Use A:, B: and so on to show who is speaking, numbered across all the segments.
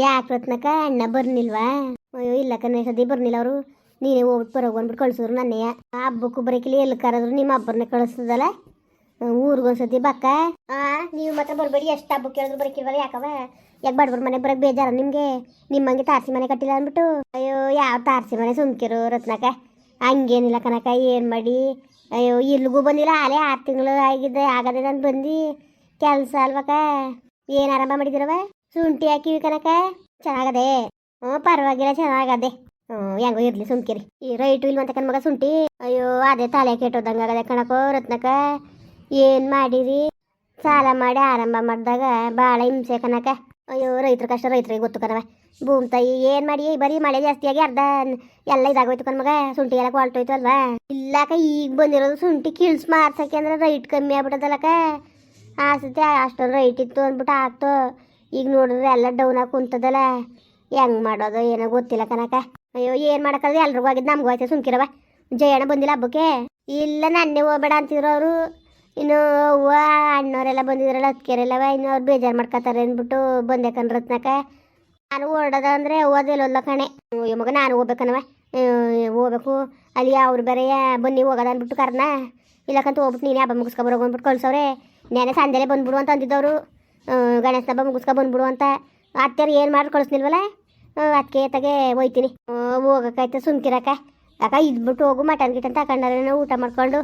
A: ಯಾಕೆ ರತ್ನಕ ಅಣ್ಣ ಬರ್ನಿಲ್ವಾ? ಅಯ್ಯೋ, ಇಲ್ಲ ಕಣ, ಸದ್ಯ ಬರ್ನಿಲ್ಲ ಅವರು. ನೀನೇ ಹೋಗ್ಬಿಟ್ಟು ಬರೋಗಿ ಅಂದ್ಬಿಟ್ಟು ಕಳ್ಸಿದ್ರು ನನ್ನೆಯ ಹಬ್ಬಕ್ಕೂ ಬರೋಕಿಲ್ಲ, ಎಲ್ಲಿ ಕರೆದ್ರು ನಿಮ್ಮ ಹಬ್ಬರನ್ನ ಕಳಿಸ್ತದಲ್ಲ ಊರಿಗೊಂದ್ಸತಿ ಬಕ್ಕ ಆ, ನೀವು ಮಾತ್ರ ಬರಬೇಡಿ, ಎಷ್ಟು ಹಬ್ಬಕ್ಕೆ ಕೇಳಿದ್ರು ಬರೋಕಿಲ್ವಲ್ಲ ಯಾಕವ? ಯಾಕೆ ಬಡವ್ರ ಮನೆಗೆ ಬರೋಕೆ ಬೇಜಾರ ನಿಮಗೆ? ನಿಮ್ಮಂಗೆ ತಾರಸಿ ಮನೆ ಕಟ್ಟಿಲ್ಲ ಅಂದ್ಬಿಟ್ಟು. ಅಯ್ಯೋ, ಯಾವ ತಾರಸಿ ಮನೆ ಸುಮ್ಕಿರು ರತ್ನಕ ಹಂಗೇನಿಲ್ಲ ಕನಕ ಏನು ಮಾಡಿ? ಅಯ್ಯೋ, ಇಲ್ಲಿಗೂ ಬಂದಿಲ್ಲ, ಆಲೇ ಆರು ತಿಂಗಳು ಆಗಿದೆ, ಆಗದೆ ನಾನು ಬಂದು. ಕೆಲಸ ಅಲ್ವಕ್ಕ? ಏನು ಆರಂಭ ಮಾಡಿದಿರವ? ಶುಂಠಿ ಹಾಕಿವಿ ಕನಕ ಚೆನ್ನಾಗದೆ. ಹ್ಞೂ ಪರವಾಗಿಲ್ಲ, ಚೆನ್ನಾಗದೆ. ಹ್ಞೂ ಹೆಂಗೋ ಇರಲಿ ಸುಮ್ಕಿರಿ. ಈ ರೈಟು ಇಲ್ವಂತ ಕಣ್ ಮಗ ಶುಂಠಿ. ಅಯ್ಯೋ, ಅದೇ ತಲೆ ಕೆಟ್ಟೋದಂಗೆ ಆಗದೆ ಕಣಕೋ ರತ್ನಕ ಏನು ಮಾಡಿರಿ? ಸಾಲ ಮಾಡಿ ಆರಂಭ ಮಾಡಿದಾಗ ಭಾಳ ಹಿಂಸೆ ಕನಕ ಅಯ್ಯೋ, ರೈತರ ಕಷ್ಟ, ರೈತರಿಗೆ ಗೊತ್ತು ಕಣವ. ಭೂಮಿ ತಾಯಿ, ಏನು ಮಾಡಿ ಬರೀ ಮಳೆ ಜಾಸ್ತಿಯಾಗಿ ಅರ್ಧ ಎಲ್ಲ ಇದಾಗೋಯ್ತು ಕಣ್ಮಗ ಶುಂಠಿ ಎಲ್ಲ ಕೊಳ್ತೋಯ್ತು ಅಲ್ವಾ? ಇಲ್ಲಕ ಈಗ ಬಂದಿರೋದು ಶುಂಠಿ ಕಿಳ್ಸ್ ಮಾರ್ಸಕ್ಕೆ ಅಂದ್ರೆ ರೈಟ್ ಕಮ್ಮಿ ಆಗ್ಬಿಟ್ಟದಲ್ಲಕ ಆಸತಿ ಅಷ್ಟೊಂದು ರೈಟ್ ಇತ್ತು ಅಂದ್ಬಿಟ್ಟು ಆಗ್ತು. ಈಗ ನೋಡಿದ್ರೆ ಎಲ್ಲ ಡೌನ್ ಆಗಿ ಕುಂತದಲ್ಲ. ಹೆಂಗ್ ಮಾಡೋದು ಏನೋ ಗೊತ್ತಿಲ್ಲ ಕನಕ ಅಯ್ಯೋ, ಏನು ಮಾಡೋಕ್ಕಲ್ಲ ಎಲ್ರಿಗೂ ಆಗಿದ್ದು ನಮಗೂ ಆಯ್ತು ಸುಮ್ಕಿರವ? ಜಯಣ್ಣ ಬಂದಿಲ್ಲ ಹಬ್ಬಕ್ಕೆ? ಇಲ್ಲ, ನನ್ನೇ ಹೋಗ್ಬೇಡ ಅಂತಿದ್ರು ಅವರು. ಇನ್ನು ಅವ್ವ ಅಣ್ಣವರೆಲ್ಲ ಬಂದಿದ್ರಲ್ಲ ಅದಕ್ಕೆರೆಲ್ಲವ ಇನ್ನು ಅವ್ರು ಬೇಜಾರು ಮಾಡ್ಕೊತಾರೆ ಅಂದ್ಬಿಟ್ಟು ಬಂದೆ ಕಣ್ರತ್ನಕ ನಾನು ಓಡೋದ ಅಂದರೆ ಓದಿಲ್ಲ ಕಣೆ. ಮಗ, ನಾನು ಹೋಗ್ಬೇಕನವ? ಹೋಗ್ಬೇಕು. ಅಲ್ಲಿ ಅವ್ರು ಬೇರೆ ಬನ್ನಿ ಹೋಗೋದ ಅಂದ್ಬಿಟ್ಟು ಕರ್ನ. ಇಲ್ಲಕ್ಕಂತ ಹೋಗ್ಬಿಟ್ಟು ನೀನೇ ಹಬ್ಬ ಮುಗಿಸ್ಕೊಬರೋ ಅಂದ್ಬಿಟ್ಟು ಕಳ್ಸವ್ರೆ. ನೆನೆ ಸಂಜೆಲೆ ಬಂದ್ಬಿಡು ಅಂತ ಅಂದಿದ್ದವರು. ಗಣೇಶ ಹಬ್ಬ ಮುಗಿಸ್ಕೊ ಬಂದ್ಬಿಡು ಅಂತ ಅತ್ತೆಯರು ಏನು ಮಾಡಿ ಕಳಿಸ್ನಿಲ್ವಲ್ಲ ಅದಕ್ಕೆ ತಗೆ ಹೋಯ್ತೀನಿ ಹೋಗೋಕ್ಕಾಯ್ತು ಸುಮ್ಕಿರಕ್ಕ. ಅಕ್ಕ, ಇದ್ಬಿಟ್ಟು ಹೋಗು ಮಟನ್ ಗಿಟನ್ ತಗೊಂಡ್ರೆ ಊಟ ಮಾಡ್ಕೊಂಡು.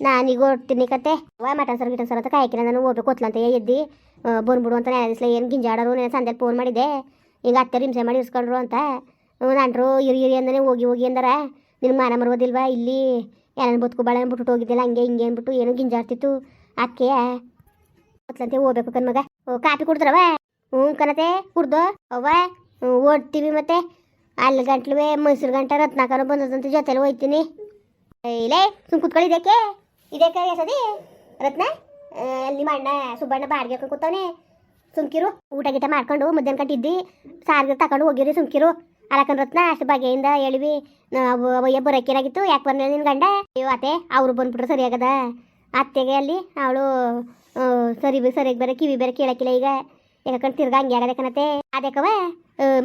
A: ನಾನೀಗ ಓಡ್ತೀನಿ ಕತೆ ವಾ ಮಟನ್ ಸರ್ ಗಿಟನ್ ಸರ್ ಅಂತ ಕಾಯ್ಕಿನ ನಾನು ಹೋಗ್ಬೇಕು ಕೊತ್ಲಂತ ಎದ್ದು. ಬಂದ್ಬಿಡು ಅಂತ ನಾನು ಏನು ಗಿಂಜಾಡೋರು ನೆನೆ ಫೋನ್ ಮಾಡಿದ್ದೆ. ಈಗ ಅತ್ತೆ ಹಿಂಸೆ ಮಾಡಿ ಇಸ್ಕೊಂಡ್ರು ಅಂತ. ನಂಟರು ಇರಿ ಇರಿ ಅಂದನೆ ಹೋಗಿ ಹೋಗಿ ಅಂದಾರ. ನಿನ್ನ ಮಾನ ಮರ್ಬೋದಿಲ್ವಾ ಇಲ್ಲಿ ಏನೇನು ಬದುಕು ಬಾಳೆ ಅಂದ್ಬಿಟ್ಟು ಹೋಗಿದ್ದಿಲ್ಲ ಹಂಗೆ ಹಿಂಗೆ ಅಂದ್ಬಿಟ್ಟು ಏನು ಗಿಂಜಾಡ್ತಿತ್ತು. ಅಕ್ಕೆ ಕೊತ್ಲಂತೆ ಹೋಗ್ಬೇಕು ಕಣ್ಮಗ ಕಾಪಿ ಕುಡ್ದ್ರವ ಹ್ಞೂ ಕನತೆ ಕುಡ್ದು. ಅವ್ವ ಓಡ್ತೀವಿ ಮತ್ತೆ. ಅಲ್ಲಿ ಗಂಟ್ಲುವೆ ಮೈಸೂರು ಗಂಟ ರತ್ನಾಕರ ಬಂದದಂತ ಜೊತೆಲಿ ಹೋಯ್ತೀನಿ. ಇಲ್ಲೇ, ಸುಮ್ ಕುತ್ಕೊಳ್ಳಿ ಇದಕ್ಕೆ. ಎಸದಿ? ರತ್ನ? ಅಲ್ಲಿ ಮಣ್ಣ, ಸುಬ್ಬಣ್ಣ ಬಾಡ್ಗೆ ಕೂತವನೆ. ಸುಮ್ಕಿರು, ಊಟ ಗೀಟ ಮಾಡ್ಕೊಂಡು ಮಧ್ಯಾಹ್ನ ಕಟ್ಟಿದ್ದಿ. ಸಾರಿಗೆ ತಗೊಂಡು ಹೋಗಿರಿ ಸುಮ್ಕಿರು. ಅಲಕನ್ ರತ್ನ, ಅಷ್ಟು ಬಗೆಯಿಂದ ಹೇಳಿವಿ. ಅವಯ್ಯ ಬರೋಕೇನಾಗಿತ್ತು ಯಾಕೆ ಬಂದ ನಿನ್ನ ಗಂಡ? ಅಯ್ಯೋ, ಅತ್ತೆ, ಅವರು ಬಂದ್ಬಿಟ್ರೆ ಸರಿಯಾಗದ. ಅತ್ತೆಗೆ ಅಲ್ಲಿ, ಅವಳು ಸರಿ ಸರಿ, ಬೇರೆ ಕಿವಿ ಬೇರೆ ಕೇಳಕ್ಕಿಲ್ಲ ಈಗ. ಯಾಕಂದ್ರೆ ತಿರ್ಗಾ ಹಂಗೆ ಆಗದೆ ಕಣತೆ. ಅದಕ್ಕವ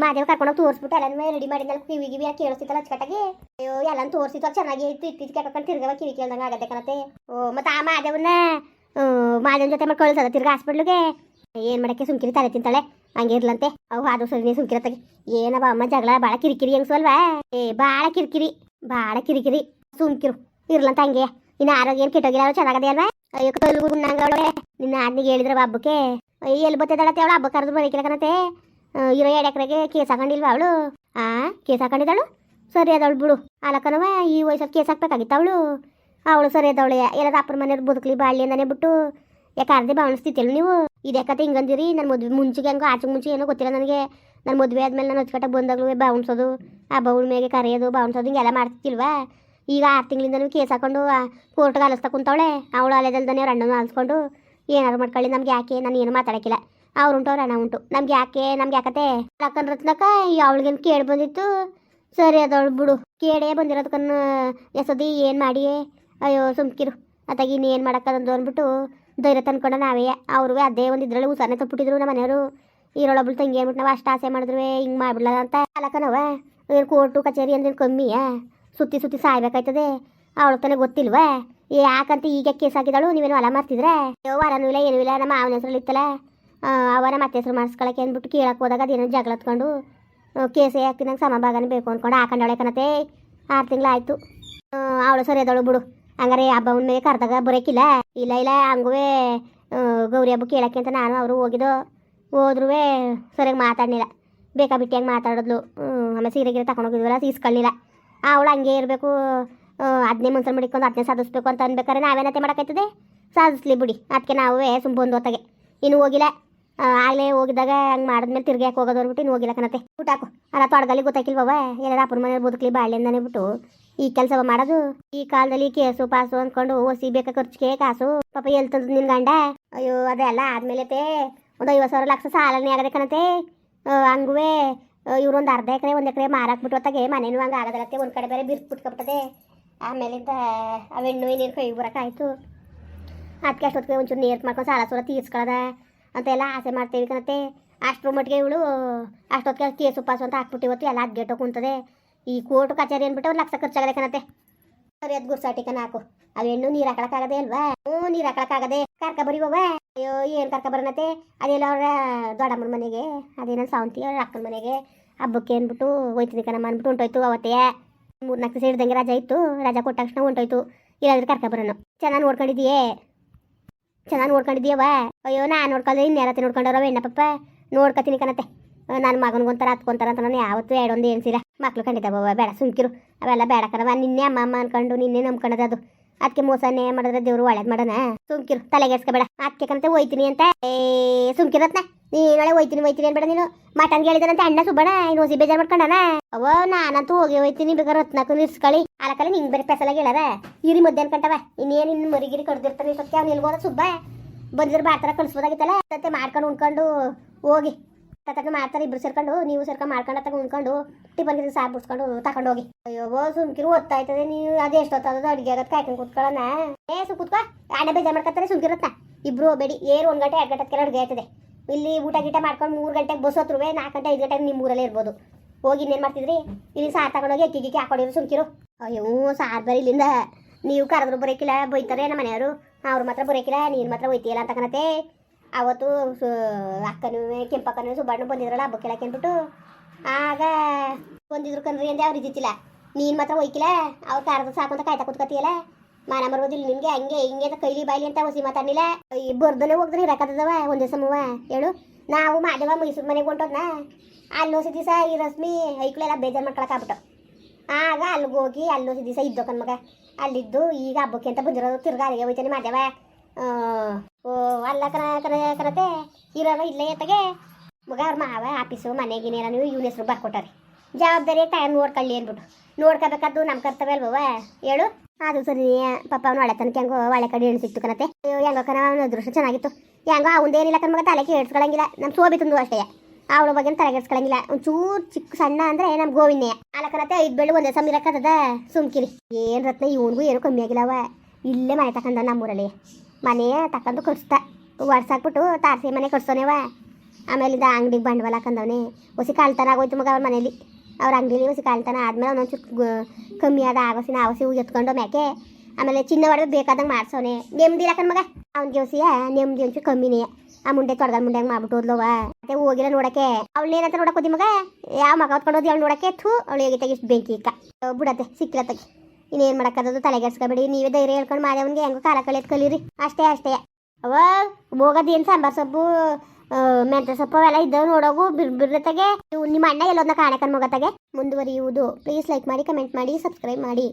A: ಮಾದೇವ್ ಕರ್ಕೊಂಡೋಗಿ ತೋರಿಸ್ಬಿಟ್ಟು ಎಲ್ಲ ರೆಡಿ ಮಾಡಿದ್ನಲ್ಲ, ಕಿವಿ ಗಿವಿ ಕೇಳಿಸ್ತಿತ್ತಲ್ಲ ಅಚ್ಚಕಟ್ಟಾಗಿ. ಅಯ್ಯೋ ಎಲ್ಲ ತೋರಿಸಿತ್ತು ಚೆನ್ನಾಗಿ ಇತ್ತು ಇತ್ತಿದ್ದಕ್ಕೆ ಯಾಕಂದ್ರೆ ತಿರ್ಗವ ಕಿವಿ ಕೇಳ್ದಂಗೆ ಆಗದೆ ಓ, ಮತ್ತೆ ಆ ಮಾದೇವನ್ನ? ಮಾದೇವನ ಜೊತೆ ಮಾಡಿ ಕಳಿಸದ ತಿರ್ಗಾ ಹಾಸ್ಪಿಟ್ಲಿಗೆ ಏನು ಮಾಡಕ್ಕೆ ಸುಮ್ಕಿರಿ ತಲೆ ತಿಂತಾಳೆ, ಹಂಗೆ ಇರ್ಲಂತೆ. ಅವು ಅದು ಸರಿ ಸುಮ್ಕಿರತ್ತಾಗಿ ಏನವ ಅಮ್ಮ ಜಗಳ ಭಾಳ ಕಿರಿಕಿರಿ ಹೆಂಗ್ಸಲ್ವಾ ಏ ಭಾಳ ಕಿರಿಕಿರಿ ಭಾಳ ಕಿರಿಕಿರಿ. ಸುಮ್ಕಿರು, ಇರ್ಲಂತ ಹಂಗೆ ಇನ್ನು ಆರೋಗ್ಯ ಏನು ಕೆಟ್ಟೋಗಿಲ್ಲ ಚೆನ್ನಾಗದೆ ಅಲ್ವಾ? ಅಯ್ಯೋ ಕಲ್ಗು ನಂಗವಳೆ ನಿನ್ನ ಆದ್ನಿಗೆ ಹೇಳಿದ್ರ ಹಬ್ಬಕ್ಕೆ. ಎಲ್ಲಿ ಬತ್ತಿದ್ದಾಳತ್ತೆ ಅವಳು? ಹಬ್ಬ ಕರೆದು ಬರೀಕಿಲ್ಲ ಕಣತೆ. ಇರೋ ಎರಡು ಎಕರೆಗೆ ಕೇಸ್ ಹಾಕೊಂಡಿಲ್ವ ಅವಳು? ಆ, ಕೇಸ್ ಹಾಕೊಂಡಿದ್ದಾಳು? ಸರಿ ಅದವಳು ಬಿಡು. ಅಲಕ್ಕನವ ಈ ವಯಸ್ಸಲ್ಲಿ ಕೇಸ್ ಹಾಕ್ಬೇಕಾಗಿತ್ತು ಅವಳು. ಅವಳು ಸರಿ ಅದವಳೆ ಎಲ್ಲದ ಅಪ್ಪನ ಮನೆಯವ್ರು ಬದುಕಲಿ ಬಾಳ್ಲಿ ಅಂತಾನೆ ಬಿಟ್ಟು. ಯಾಕೆ ಅರ್ಧೆ ಬಾವಣಿಸ್ತಿತ್ತಿಲ್ಲ ನೀವು? ಇದೇ ಕತೆ ಹಿಂಗಂದಿರಿ. ನನ್ನ ಮದುವೆ ಮುಂಚೆಗೆ ಹೆಂಗೋ, ಆಚೆ ಮುಂಚೆ ಏನೋ ಗೊತ್ತಿಲ್ಲ ನನಗೆ. ನನ್ನ ಮದುವೆ ಆದಮೇಲೆ ನಾನು ಅಚ್ಚುಕಟ್ಟಾಗಿ ಬಂದಾಗಲೂ ಬಾವಣಿಸೋದು ಆ ಬೌಳ ಮೇಲೆ ಕರೆಯೋದು ಬಾವಣಿಸೋದು ಹಿಂಗೆಲ್ಲ ಮಾಡ್ತಿಲ್ವಾ ಈಗ ಆರು ತಿಂಗಳಿಂದ ಕೇಸ್ ಹಾಕೊಂಡು ಕೋರ್ಟ್ಗೆ ಅಲಸ್ತಾ ಕುಂತವಳೆ. ಅವಳು ಅಲೆದಲ್ದನೇ ಅವ್ರ ಅಣ್ಣನ ಅಲಿಸ್ಕೊಂಡು ಏನಾದ್ರು ಮಾಡ್ಕೊಳ್ಳಿ, ನಮ್ಗೆ ಯಾಕೆ, ನಾನು ಏನು ಮಾತಾಡಕ್ಕಿಲ್ಲ. ಅವ್ರು ಉಂಟು, ಅವ್ರ ಅಣ್ಣ ಉಂಟು. ನಮ್ಗೆ ಯಾಕೆ, ನಮ್ಗೆ ಯಾಕತೆ? ಯಾಕಂದ್ರೆ ರತ್ನಕ ಅವಳಿಗೇನು ಕೇಳಿ ಬಂದಿತ್ತು? ಸರಿ, ಅದವಳು ಬಿಡು. ಕೇಳೇ ಬಂದಿರೋದಕ್ಕನ್ನು ಎಸದಿ, ಏನು ಮಾಡಿ ಅಯ್ಯೋ, ಸುಮ್ಕಿರು. ಅತ್ತಾಗಿ ಇನ್ನೇನು ಮಾಡೋಕ್ಕದಂದು ಅಂದ್ಬಿಟ್ಟು ಧೈರ್ಯ ತಂದ್ಕೊಂಡ ನಾವೇ. ಅವ್ರು ಅದೇ ಒಂದು ಇದ್ರಲ್ಲಿ ಉಸಾನೆ ತಪ್ಪಿಟ್ಟಿದ್ರು ನಮ್ಮ ಮನೆಯವರು. ಇರೋಳೊಬ್ಳು ತಂಗಿ ಅಂದ್ಬಿಟ್ಟು ನಾವು ಅಷ್ಟು ಆಸೆ ಮಾಡಿದ್ರು ಹಿಂಗೆ ಮಾಡ್ಬಿಡಲ್ಲ ಅಂತ. ಏನು ಕೋರ್ಟು ಕಚೇರಿ ಅಂದ್ರೆ ಕಮ್ಮಿಯಾ. ಸುತ್ತಿ ಸುತ್ತಿ ಸಾಯ್ಬೇಕಾಯ್ತದೆ. ಅವಳ ಗೊತ್ತಿಲ್ವೇ ಗೊತ್ತಿಲ್ವಾ? ಯಾಕಂತ ಈಗ ಕೇಸ್ ಹಾಕಿದಾಳು, ನೀವೇನು ಹೊಲ ಮಾಡ್ತಿದ್ರೆ? ವರನೂ ಇಲ್ಲ, ಏನೂ ಇಲ್ಲ, ನಮ್ಮ ಮಾವನ ಹೆಸರಲ್ಲಿ ಇತ್ತಲ್ಲ. ಅವನ ಮತ್ತೆ ಹೆಸರು ಮಾಡಿಸ್ಕೊಳಕ್ಕೆ ಅಂದ್ಬಿಟ್ಟು ಕೇಳಕ್ಕೆ ಹೋದಾಗ ಅದೇನೋ ಜಗಳ ಹತ್ಕೊಂಡು ಕೇಸೆ ಹಾಕಿ ನಂಗೆ ಸಮಭಾಗನೇ ಬೇಕು ಅಂದ್ಕೊಂಡು ಹಾಕೊಂಡವಳೆ ಕಣತೆ. ಆರು ತಿಂಗಳಾಯ್ತು. ಅವಳು ಸರಿ ಅದಳು ಬಿಡು. ಹಂಗಾರೆ ಹಬ್ಬ ಮೇಲೆ ಕರೆದಾಗ ಬರೋಕಿಲ್ಲ. ಇಲ್ಲ ಇಲ್ಲ ಹಂಗೂ ಗೌರಿ ಹಬ್ಬ ಕೇಳಕ್ಕೆ ಅಂತ ನಾನು ಅವರು ಹೋಗಿದ್ದು. ಹೋದ್ರೂ ಸರಿಯಾಗಿ ಮಾತಾಡಲಿಲ್ಲ. ಬೇಕಾ ಬಿಟ್ಟು ಹೆಂಗೆ ಮಾತಾಡಿದ್ಲು ಆಮೇಲೆ ಸೀರೆ ಗೀರೆ ತಗೊಂಡೋಗಿದ್ವಲ್ಲ ಇಸ್ಕೊಳ್ಳಿಲ್ಲ ಅವಳು ಹಂಗೆ ಇರಬೇಕು ಅದನ್ನೇ ಮನ್ಸಲ್ಲಿ ಮಡಿಕೊಂಡು ಅದನ್ನೇ ಸಾಧಿಸ್ಬೇಕು ಅಂತ ಅನ್ಬೇಕಾದ್ರೆ ನಾವೇನತ್ತೆ ಮಾಡೋಕ್ಕಾಯ್ತದೆ? ಸಾಧಿಸ್ಲಿ ಬಿಡಿ. ಅದಕ್ಕೆ ನಾವೇ ಸುಮ್ಮ ಬಂದು ಹೊತ್ತಾಗೆ. ಇನ್ನು ಹೋಗಿಲ್ಲ. ಆಗಲೇ ಹೋಗಿದ್ದಾಗ ಹಂಗೆ ಮಾಡಿದ್ಮೇಲೆ ತಿರ್ಗಿ ಯಾಕೆ ಹೋಗೋದು ಅಂದ್ಬಿಟ್ಟು ಇನ್ನು ಹೋಗಿಲ್ಲ ಕಣತೆ ಊಟ ಹಾಕು. ಅಲ್ಲ ತೊಡಗಲ್ಲಿ ಗೊತ್ತಾಕಿಲ್ವವ ಎಲ್ಲರ ಅಪ್ಪನ ಮನೇಲಿ ಬದುಕಲಿ ಬಾಳೆಂದಾನೆ ಬಿಟ್ಟು. ಈ ಕೆಲಸ ಮಾಡೋದು. ಈ ಕಾಲದಲ್ಲಿ ಕೇಸು, ಪಾಸು ಅಂದ್ಕೊಂಡು ಓಸಿ ಬೇಕಾ ಖರ್ಚಿಗೆ ಕಾಸು. ಪಾಪ ಎಲ್ಲಿ ತಂದು ನಿನ್ ಗಂಡ? ಅಯ್ಯೋ, ಅದೆಲ್ಲ ಆದ್ಮೇಲೆ ಒಂದು ಐವತ್ತು ಸಾವಿರ ಲಕ್ಷ ಸಾಲನೇ ಆಗದೆ ಕಣತೆ ಹಂಗುವೆ. ಇವ್ರೊಂದು ಅರ್ಧ ಎಕರೆ, ಒಂದು ಎಕರೆ ಮಾರಾಕ್ಬಿಟ್ಟು ಬಿಟ್ಟೋತಾಗೆ ಮನೇನು ಹಂಗೆ ಆಗದಲತ್ತೆ ಒಂದು ಕಡೆ ಬೇರೆ ಬಿರ್ಕ್ ಬಿಟ್ಕೊಬಿಟ್ಟದೆ ಆಮೇಲಿಂದ ಅವೆಣ್ಣು ನೀರು ಕೈ ಬರೋಕ್ಕಾಯ್ತು ಅದಕ್ಕೆ ಅಷ್ಟೊತ್ತಿಗೆ ಒಂಚೂರು ನೀರು ಮಾಡ್ಕೊಂಡು ಸಾಲ ಸೂಲ ತೀರ್ಸ್ಕೊಳ್ಳೋದ ಅಂತೆಲ್ಲ ಆಸೆ ಮಾಡ್ತೇವೆ ಕಣತೆ ಅಷ್ಟು ಮಟ್ಟಿಗೆ ಇವಳು ಅಷ್ಟೊತ್ತಿಗೆ ಕೇಸು ಪಾಸು ಅಂತ ಹಾಕ್ಬಿಟ್ಟಿವತ್ತು ಎಲ್ಲ ಅದ್ಗೆಟೋ ಕುಂತದೆ. ಈ ಕೋರ್ಟ್ ಕಚೇರಿ ಅಂದ್ಬಿಟ್ಟು ಒಂದು ಲಕ್ಷ ಖರ್ಚಾಗದೆ ಕಣತೆ ಸರಿ ಗುರ್ಸಾ ಗುರ್ಸಾಟಿಕನ ಹಾಕು. ಅವ್ ಹೆಣ್ಣು ನೀರ್ ಹಾಕೊಳಕ್ಕಾಗದೆ ಅಲ್ವಾ? ಹ್ಞೂ, ನೀರ್ ಹಾಕೊಳಕ್ಕಾಗದೆ ಕರ್ಕ ಬರೀವ ಅಯ್ಯೋ, ಏನ್ ಕರ್ಕ ಬರನತೆ ಅದೆಲ್ಲ ಅವ್ರ ದೊಡ್ಡಮ್ಮನ ಮನೆಗೆ ಅದೇನ ಸಾವಂತಿ ಅವ್ರ ಅಕ್ಕನ ಮನೆಗೆ. ಹಬ್ಬಕ್ಕೆ ಅಂದ್ಬಿಟ್ಟು ಹೋಯ್ತೀನಿ ಕಣಮ್ಮ ಅಂದ್ಬಿಟ್ಟು ಹೊಂಟೋಯ್ತು ಅವತ್ತೇ. ಮೂರ್ನಾಲ್ಕು ದಿವಸ ಹಿಡ್ದಂಗೆ ರಜಾ ಇತ್ತು. ರಜಾ ಕೊಟ್ಟ ತಕ್ಷಣ ಹೊಂಟೋಯ್ತು. ಇಲ್ಲಾದ್ರೆ ಕರ್ಕ ಬರೋಣ. ಚೆನ್ನಾಗಿ ನೋಡ್ಕೊಂಡಿದ್ದೀಯೇ? ಚೆನ್ನಾಗಿ ನೋಡ್ಕೊಂಡಿದ್ದೀಯವ ಅಯ್ಯೋ, ನಾನು ನೋಡ್ಕೊಳ್ದೆ, ಇನ್ಯಾರತ್ತೆ ನೋಡ್ಕೊಂಡವ್ರವ ಹೆಣ್ಣ ಪಪ್ಪ ನೋಡ್ಕೊತೀನಿ ಕಣತೆ ನನ್ನ ಮಗನಿಗೊಂಥರ ಹತ್ಕೊಂತಾರ ಅಂತ ನಾನು ಯಾವತ್ತೂ ಎರಡೊಂದು ಎಣ್ಸಿರ ಮಕ್ಳು ಕಂಡಿದ್ದಾವ ಬೇಡ, ಸುಮ್ಕಿರು. ಅವೆಲ್ಲ ಬೇಡ ಕಣವ ನಿನ್ನೆ ಅಮ್ಮ ಅಮ್ಮ ಅನ್ಕೊಂಡು ನಿನ್ನೆ ನಂಬ್ಕೊಂಡದ ಅದು. ಅದಕ್ಕೆ ಮೋಸನೇ ಮಾಡಿದ್ರೆ ದೇವ್ರು ಒಳ್ಳೇದು ಮಾಡೋಣ ಸುಮ್ಕಿರು, ತಲೆಗೆಡ್ಸ್ಕೊಬೇಡ. ಅದಕ್ಕೆ ಕಂತೆ ಹೋಯ್ತೀನಿ ಅಂತ. ಏ ಸುಮ್ಕಿರತ್ನ ನೀನೊಳೆ ಹೋಯ್ತೀನಿ ಹೋಯ್ತೀನಿ ಅನ್ಬೇಡ ನೀನು. ಮಟನ್ ಹೇಳಿದಾರಂತೆ ಅಣ್ಣ ಸುಬ್ಬಣ ಇನ್ನು ಹೊಸಿ ಬೇಜಾರು ಮಾಡ್ಕೊಂಡನ? ಅವ ನಾನಂತೂ ಹೋಗಿ ಹೋಯ್ತೀನಿ ಬೇಕಾದ್ರೆ ರತ್ನಕ್ಕೂ ನಿಲ್ಸ್ಕೊಳ್ಳಿ. ಆಲಕಲ್ಲ ನಿಂಗೆ ಬೇರೆ ಪೆಸಲಾಗಿ ಹೇಳಾರ ಇರಿ ಮುದ್ದೆ ಅನ್ಕಂಟವ ಇನ್ನೇನು ಇನ್ನು ಮರಿಗಿರಿ ಕಡ್ದಿರ್ತಾನೆ ಇಷ್ಟೊತ್ತಿಗೆ ಅವ್ನು ನಿಲ್ಬೋದ ಸುಬ್ಬ. ಬಂದಿದ್ರೆ ಬಾಡ್ತಾರ ಕಳಿಸ್ಬೋದಾಗಿತ್ತಲ್ಲ. ಸತ್ಯ ಮಾಡ್ಕೊಂಡು ಉಣ್ಕೊಂಡು ಹೋಗಿ. ತಕ್ಕ ಮಾಡ್ತಾರೆ, ಇಬ್ರು ಸೇರ್ಕೊಂಡು, ನೀವು ಸೇರ್ಕೊಂಡು ಮಾಡ್ಕೊಂಡು ತಗೊಂಡು ಉಣ್ಕೊಂಡು, ಟಿಫನ್ ಗಿಫನ್ ಸಾರು ಬಿಡ್ಸ್ಕೊಂಡು ತಕೊಂಡು ಹೋಗಿ. ಅಯ್ಯೋ, ಸುಮ್ಕಿರು ಸುಮ್ಕಿರು ಓದ್ತಾಯ್ತದೆ ನೀವು ಅದೆಷ್ಟು ಎಷ್ಟೊತ್ತದ ಅಡುಗೆ ಆಗೋದು ಕಾಯ್ಕೊಂಡು ಕೂತ್ಕೊಳ್ಳೋಣ. ಏ ಸು ಕೂತ್ಕೋ. ಆಡೆ ಬೇಜಾರು ಮಾಡ್ಕೊತಾರೆ ಸುಮ್ಕಿರತ್ತ ಇಬ್ರು ಬೇಡಿ ಏರು ಒಂದು ಗಂಟೆ, ಎರಡು ಗಂಟೆ ಅಡುಗೆ ಆಯ್ತದೆ. ಇಲ್ಲಿ ಊಟ ಗೀಟ ಮಾಡ್ಕೊಂಡು ಮೂರು ಗಂಟೆಗೆ ಬಸ್ ಹತ್ರುವೆ ನಾಲ್ಕು ಗಂಟೆ, ಐದು ಗಂಟೆಗೆ ನಿಮ್ಮ ಊರಲ್ಲೇ ಇರ್ಬೋದು. ಹೋಗಿ ಇನ್ನೇನು ಮಾಡ್ತಿದ್ರಿ? ಇಲ್ಲಿ ಸಾರು ತಗೊಂಡೋಗಿ ಅಕ್ಕಿ ಗಿಕ್ಕಿ ಹಾಕೊಂಡಿರು, ಸುಮ್ಕಿರು. ಅಯ್ಯೋ, ಸಾರು ಬರೀ ಇಲ್ಲಿಂದ ನೀವು ಕರೆದ್ರು ಬರೋಕಿಲ್ಲ ಬೈತಾರೆ ನಮ್ಮ ಮನೆಯವರು. ಅವ್ರು ಮಾತ್ರ ಬರೋಕಿಲ್ಲ ನೀನು ಮಾತ್ರ ಒಯ್ತೀಯಲ್ಲ ಅಂತ ಕಣತೆ ಅವತ್ತು ಸು ಅಕ್ಕನೂ ಕೆಂಪಕ್ಕನೂ ಸುಬ್ಬಣ್ಣ ಬಂದಿದ್ರಲ್ಲ, ಹಬ್ಬಕ್ಕೆ ಹೇಳಕ್ಕೆ ಅಂದ್ಬಿಟ್ಟು, ಆಗ ಬಂದಿದ್ರು ಕಣ್ರಿ ಅಂದೆ, ಅವ್ರು ಇದ್ದಿಲ್ಲ ನೀನು ಮಾತ್ರ ಒಯ್ಕಿಲ್ಲ, ಅವ್ರು ಕಾರ್ದ ಸಾಕು ಅಂತ ಕಾಯ್ತಾ ಕೂತ್ಕತಿಯಲ್ಲ ಮಾನ ಮರೋದಿಲ್ಲ ನಿನಗೆ, ಹಂಗೆ ಹಿಂಗೆ ಅಂತ ಕೈಲಿ ಬಾಯ್ಲಿ ಅಂತ ಹೊಸಿ ಮಾತಾಡಲಿಲ್ಲ. ಈ ಬರ್ದನೆ ಹೋಗಿದ್ರೆ ಒಂದೇ ಸಮೂಹ ಹೇಳು. ನಾವು ಮಾದೇವ ಮೈಸೂರು ಮನೆಗೆ ಹೊಂಟೋದ್ನ. ಅಲ್ಲಿ ಹೊಸ ದಿವಸ ಈ ರಶ್ಮಿ ಐಕ್ಳೆಲ್ಲ ಬೇಜಾರು ಮಾಡ್ಕೊಳಕ್ಕಾಗ್ಬಿಟ್ಟು ಆಗ ಅಲ್ಲಿಗೆ ಹೋಗಿ, ಅಲ್ಲಿ ಹೊಸ ದಿವಸ ಇದ್ದೋ ಕಣ್ಮಗ ಅಲ್ಲಿದ್ದು ಈಗ ಹಬ್ಬಕ್ಕೆ ಅಂತ ಬಂದಿರೋದು, ತಿರ್ಗಾ ಅಲ್ಲಿಗೆ ಹೋಯ್ತಾನೆ ಓ, ಅಲ್ಲ ಕರ ಕರ ಕರತೆ ಇರೋಲ್ಲ ಇಲ್ಲೇ ಎತ್ತಗೆ ಮಗ ಮಾವ ಆಫೀಸು ಮನೆಗಿನ ನೀವು ಇವ್ನ ಹೆಸರು ಬರ್ಕೊಟ್ಟಾರೆ. ಜವಾಬ್ದಾರಿ ಟೈಮ್ ನೋಡ್ಕೊಳ್ಳಿ ಅಂದ್ಬಿಟ್ಟು. ನೋಡ್ಕೋಬೇಕಾದ್ದು ನಮ್ಮ ಕರ್ತವ್ಯ ಅಲ್ವವ ಹೇಳು. ಅದು ಸರಿ ಪಪ್ಪ ಅವ್ನು ಒಳ್ಳೆ ತನಕ ಹೆಂಗೋ ಒಳ್ಳೆ ಕಡೆ ಹೆಣ್ಣು ಸಿಕ್ತು ಕಣತೆ. ಹೆಂಗೋ ಕಣ, ಅವನ ಅದೃಷ್ಟ ಚೆನ್ನಾಗಿತ್ತು. ಹೆಂಗೋ ಅವಂದೇನಿಲ್ಲ ಕಣ್ಮಗ ತಲೆ ಕೇಳಿಸ್ಕೊಳಂಗಿಲ್ಲ ನಮ್ಮ ಸೋಬಿ ತಂದು ಅಷ್ಟೇ. ಅವಳ ಬಗ್ಗೆ ತಲೆಗೆಡ್ಸ್ಕೊಳಂಗಿಲ್ಲ ಒಂಚೂರು ಚಿಕ್ಕ ಸಣ್ಣ ಅಂದ್ರೆ ನಮ್ಮ ಗೋವಿನ್ನೇ ಅಲ್ಲ ಕನತೆ ಐದು ಬೆಳ್ಳು ಒಂದೇ ಸಮ ಇರಕ್ಕದ ಸುಮ್ಕಿರಿ. ಏನು ರತ್ನ, ಇವನಿಗೂ ಏನೂ ಕಮ್ಮಿ ಆಗಿಲ್ಲವ ಇಲ್ಲೇ ಮನೆ ನಮ್ಮೂರಲ್ಲಿ. ಮನೆ ತಕೊಂಡು ಕಟ್ಸ್ತ ಒಡ್ಸಾಕ್ಬಿಟ್ಟು ತಾರಸಿ ಮನೆ ಕಟ್ಸೋನೇವ ಆಮೇಲಿಂದ ಅಂಗಡಿಗೆ ಬಂಡವಾಳ ಹಾಕಂದವನೆ. ಹೊಸಿ ಕಾಳ್ತನ ಆಗೋಯ್ತು ಮಗ ಅವ್ರ ಮನೇಲಿ. ಅವ್ರ ಅಂಗಡಿಲಿ ಹೊಸಿ ಕಾಳ್ತನ ಆದ್ಮೇಲೆ ಒಂದೊಂಚೂರು ಕಮ್ಮಿ ಆದ ಆಗೋಸಿ ಆವಸಿ ಎತ್ಕೊಂಡು ಮ್ಯಾಕೆ ಆಮೇಲೆ ಚಿನ್ನ ಒಡವೆ ಬೇಕಾದಂಗೆ ಮಾಡ್ಸೋನೆ ನೆಮ್ಮದಿ ಇರಕನ್ ಮಗ? ಅವ್ನಿಗೆ ಹೊಸಿಯ ನೆಮ್ಮದಿ ಒಂಚೂರು ಕಮ್ಮಿನೇ. ಆ ಮುಂಡೆ ತೊಡಗಲ್ ಮುಂಡೆ ಮಾಡ್ಬಿಟ್ಟು ಹೋದ್ಲವ ಮತ್ತೆ ಹೋಗಿಲ್ಲ ನೋಡಕ್ಕೆ. ಅವಳು ಏನಂತ ನೋಡಕ್ ಮಗ? ಯಾವ ಮಗ ಹೊತ್ಕೊಂಡು ಹೋದಿ ಅವ್ಳು ನೋಡಕ್ಕೆ? ಥೂ, ಅವಳು ಹೇಗೆ ತೆಗಿಸ್ ಬೆಂಕಿ ಇಕ್ಕ. ಬಿಡತ್ತೆ, ಸಿಕ್ಕಿಲ್ಲ ಇನ್ನೇನು ಮಾಡಕ್ಕದದು ತಲೆಗೆಡ್ಸ್ಕೊಬೇಡಿ ನೀವೇ ಧೈರ್ಯ ಹೇಳ್ಕೊಂಡು ಮಾದೇವನ್ಗೆ ಹೆಂಗೋ ಕಾಲ ಕಳೆದ್ ಕಲೀರಿ. ಅಷ್ಟೇ ಅಷ್ಟೇ. ಅವ ಹೋಗೋದೇನು ಸಾಂಬಾರ್ ಸೊಪ್ಪು ಮೆಂತ್ರ ಸೊಪ್ಪು ಅವೆಲ್ಲ ಇದ್ದವು ನೋಡೋಗು ಬಿರ್ ಬಿರ್ರತೆಗೆ ಇವು ನಿಮ್ಮ ಅಣ್ಣ ಎಲ್ಲೊಂದ ಕಾಣಕನ್ ಮುಗತಗೆ. ಮುಂದುವರಿಯುವುದು. ಪ್ಲೀಸ್ ಲೈಕ್ ಮಾಡಿ ಕಮೆಂಟ್ ಮಾಡಿ ಸಬ್ಸ್ಕ್ರೈಬ್ ಮಾಡಿ.